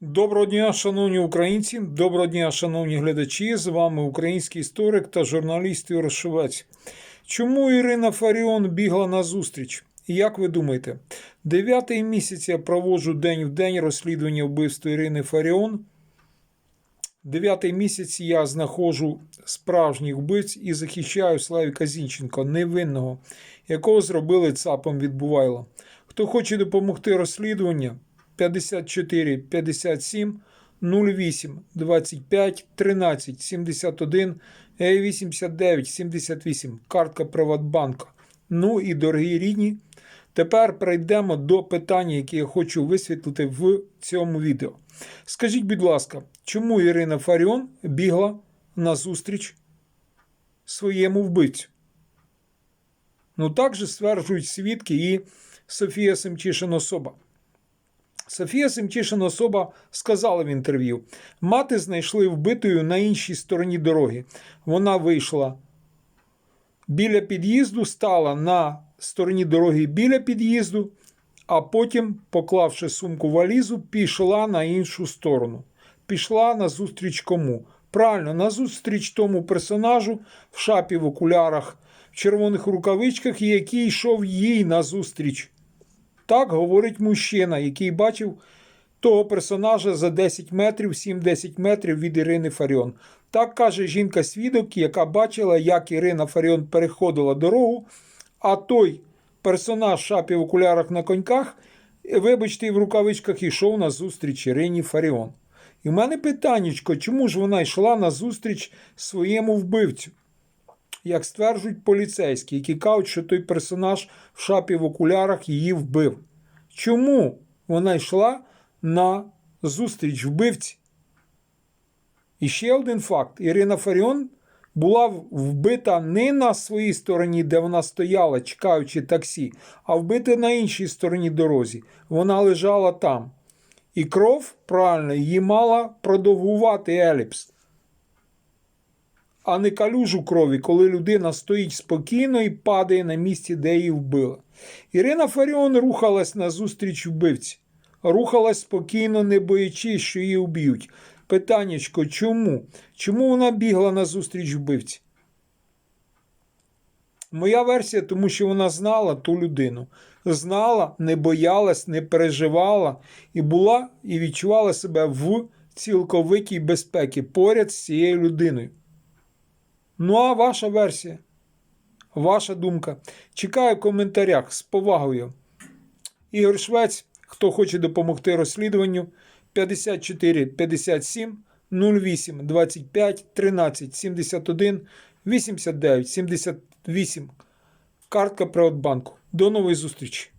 Доброго дня, шановні українці, доброго дня, шановні глядачі. З вами український історик та журналіст Юрій Швець. Чому Ірина Фаріон бігла на зустріч? Як ви думаєте, дев'ятий місяць я проводжу день в день розслідування вбивства Ірини Фаріон. Дев'ятий місяць я знаходжу справжніх вбивць і захищаю Славіка Зінченка, невинного, якого зробили ЦАПом від Бувайла. Хто хоче допомогти розслідуванню, 54 57 08 25 13 71 89 78. Картка Приватбанка. Ну і дорогі рідні. Тепер перейдемо до питання, яке я хочу висвітлити в цьому відео. Скажіть, будь ласка, чому Ірина Фаріон бігла на зустріч своєму вбивцю? Ну так же стверджують свідки і Софія Семчишин особа. Софія Семчишин особа сказала в інтерв'ю: мати знайшли вбитою на іншій стороні дороги. Вона вийшла біля під'їзду, стала на стороні дороги біля під'їзду, а потім, поклавши сумку валізу, пішла на іншу сторону. Пішла на зустріч кому? Правильно, на зустріч тому персонажу в шапі в окулярах, в червоних рукавичках, який йшов їй на зустріч. Так говорить мужчина, який бачив того персонажа за 10 метрів, 7-10 метрів від Ірини Фаріон. Так каже жінка-свідок, яка бачила, як Ірина Фаріон переходила дорогу, а той персонаж шапі в окулярах на коньках, вибачте, в рукавичках йшов на зустріч Ірині Фаріон. І в мене питаннячко, чому ж вона йшла на зустріч своєму вбивцю? Як стверджують поліцейські, які кажуть, що той персонаж в шапі в окулярах її вбив. Чому вона йшла на зустріч вбивці? І ще один факт: Ірина Фаріон була вбита не на своїй стороні, де вона стояла, чекаючи таксі, а вбита на іншій стороні дорозі. Вона лежала там. І кров, правильно, її мала продовгувати еліпс а не калюжу крові, коли людина стоїть спокійно і падає на місці, де її вбила. Ірина Фаріон рухалась на зустріч вбивці, рухалась спокійно, не боячись, що її вб'ють. Питаннячко, чому? Чому вона бігла на зустріч вбивці? Моя версія, тому що вона знала ту людину. Знала, не боялась, не переживала і була і відчувала себе в цілковитій безпеці поряд з цією людиною. Ну, а ваша версія? Ваша думка. Чекаю в коментарях з повагою. Ігор Швець, хто хоче допомогти розслідуванню 54 57 08 25 13 71 89 78. Картка Приватбанку. До нової зустрічі!